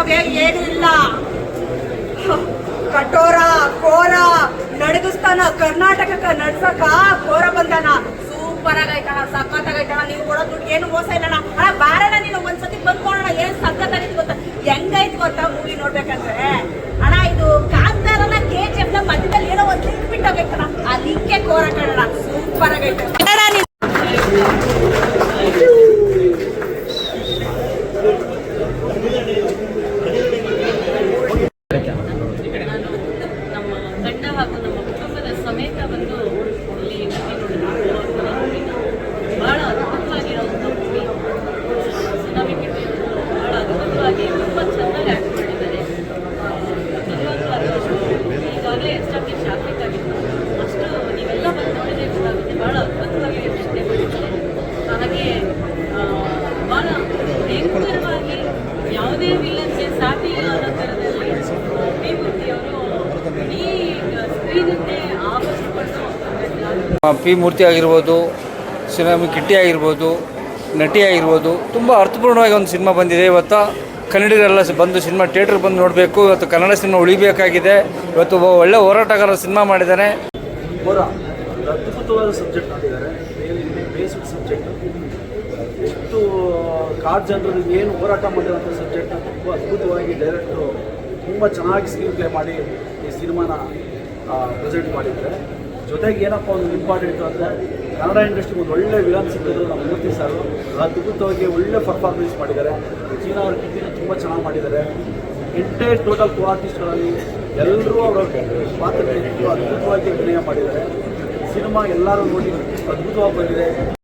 ಅಂತವೇ ಏನೂ ಇಲ್ಲ. ಕಠೋರ ಕೋರ ನಡಗಿಸ್ತಾನ, ಕರ್ನಾಟಕಕ್ಕ ನಡ್ಸಕ ಕೋರ ಬಂದಾನ ಸೂಪರ್ ಆಗೈತಣ ಸಖತ್ತಾಗೈತಣ ನೀವು ಕೊಡೋ ದುಡ್ಡು ಏನು ಮೋಸ ಇಲ್ಲಣ್ಣ. ಅಣ್ಣ ಬಾರಣ ನೀನು ಒಂದ್ಸತಿ ಬಂದ್ಕೊಳ್ಳೋಣ ಏನ್ ಆಗೈತಿ ಗೊತ್ತ? ಹೆಂಗೈತಿ ಗೊತ್ತಾ ಮೂವಿ ನೋಡ್ಬೇಕಂದ್ರೆ? ಅಣ್ಣ, ಇದು ಕಾಂತಾರನ ಕೆ ಜಿ ಎಫ್ನ ಮಧ್ಯದಲ್ಲಿ ಏನೋ ಒಂದ್ ಲಿಂಕ್ ಬಿಟ್ಟಾಗೈತಣ ಆ ಲಿಂಕೆ ಕೋರ ಕಣ ಸೂಪರ್ ಆಗೈತೆ ಅಣ್ಣ, ನೀನು ನಾನು ನಮ್ಮ ತಂಡ ಹಾಗೂ ನಮ್ಮ ಕುಟುಂಬದ ಸಮೇತ ಬಂದು ಇಲ್ಲಿ ಬಹಳ ಅದ್ಭುತವಾಗಿರುವಂಥ ಸುನಾಮಿ ಬಹಳ ಅದ್ಭುತವಾಗಿ ತುಂಬ ಚೆನ್ನಾಗಿ ಆಕ್ಟ್ ಮಾಡಿದ್ದಾರೆ ಈಗಾಗಲೇ ಎಸ್ಟಾಬ್ಲಿಷ್ ಆಗಬೇಕಾಗಿತ್ತು ಪಿ ಮೂರ್ತಿ ಆಗಿರ್ಬೋದು ಸಿನಿಮಾ ಕಿಟ್ಟಿ ಆಗಿರ್ಬೋದು, ನಟಿ ಆಗಿರ್ಬೋದು, ತುಂಬ ಅರ್ಥಪೂರ್ಣವಾಗಿ ಒಂದು ಸಿನಿಮಾ ಬಂದಿದೆ. ಇವತ್ತು ಕನ್ನಡಿಗರೆಲ್ಲ ಬಂದು ಸಿನಿಮಾ ಥಿಯೇಟ್ರಿಗೆ ಬಂದು ನೋಡಬೇಕು. ಇವತ್ತು ಕನ್ನಡ ಸಿನಿಮಾ ಉಳಿಬೇಕಾಗಿದೆ. ಇವತ್ತು ಒಳ್ಳೆ ಹೋರಾಟಗಾರ ಸಿನಿಮಾ ಮಾಡಿದ್ದಾರೆ ಅದ್ಭುತವಾದ ಸಬ್ಜೆಕ್ಟ್ ಮಾಡಿದ್ದಾರೆ. ಸಬ್ಜೆಕ್ಟ್. ಎಷ್ಟು ಕಾಡ್ ಜನರು ಏನು ಹೋರಾಟ ಮಾಡಿರೋಂಥ ಸಬ್ಜೆಕ್ಟ್ನ ತುಂಬ ಅದ್ಭುತವಾಗಿ ಡೈರೆಕ್ಟ್ರು ತುಂಬ ಚೆನ್ನಾಗಿ ಸ್ಕ್ರೀನ್ ಪ್ಲೇ ಮಾಡಿ ಈ ಸಿನಿಮಾನ ಪ್ರೆಸೆಂಟ್ ಮಾಡಿದ್ದಾರೆ ಜೊತೆಗೆ ಏನಪ್ಪ ಒಂದು ಇಂಪಾರ್ಟೆಂಟ್ ಅಂದರೆ ಕನ್ನಡ ಇಂಡಸ್ಟ್ರಿಗೆ ಒಂದು ಒಳ್ಳೆ ವಿಲನ್ ಸಿಕ್ಕಿದ್ರು ನಮ್ಮ ಮೂರ್ತಿ ಸರ್ ಅದ್ಭುತವಾಗಿ ಒಳ್ಳೆ ಪರ್ಫಾರ್ಮೆನ್ಸ್ ಮಾಡಿದ್ದಾರೆ. ಚೀನಾ ಅವರ ಕಿಟ್ಟಿನ ತುಂಬ ಚೆನ್ನಾಗಿ ಮಾಡಿದ್ದಾರೆ. ಎಂಟೈರ್ ಟೋಟಲ್ ಕೋ ಆರ್ಟಿಸ್ಟ್ಗಳಲ್ಲಿ ಎಲ್ಲರೂ ಅವರ ಪಾತ್ರ ಅದ್ಭುತವಾಗಿ ಅಭಿನಯ ಮಾಡಿದ್ದಾರೆ. ಸಿನಿಮಾ ಎಲ್ಲರೂ ನೋಡಿ ಅದ್ಭುತವಾಗಿ ಬಂದಿದೆ.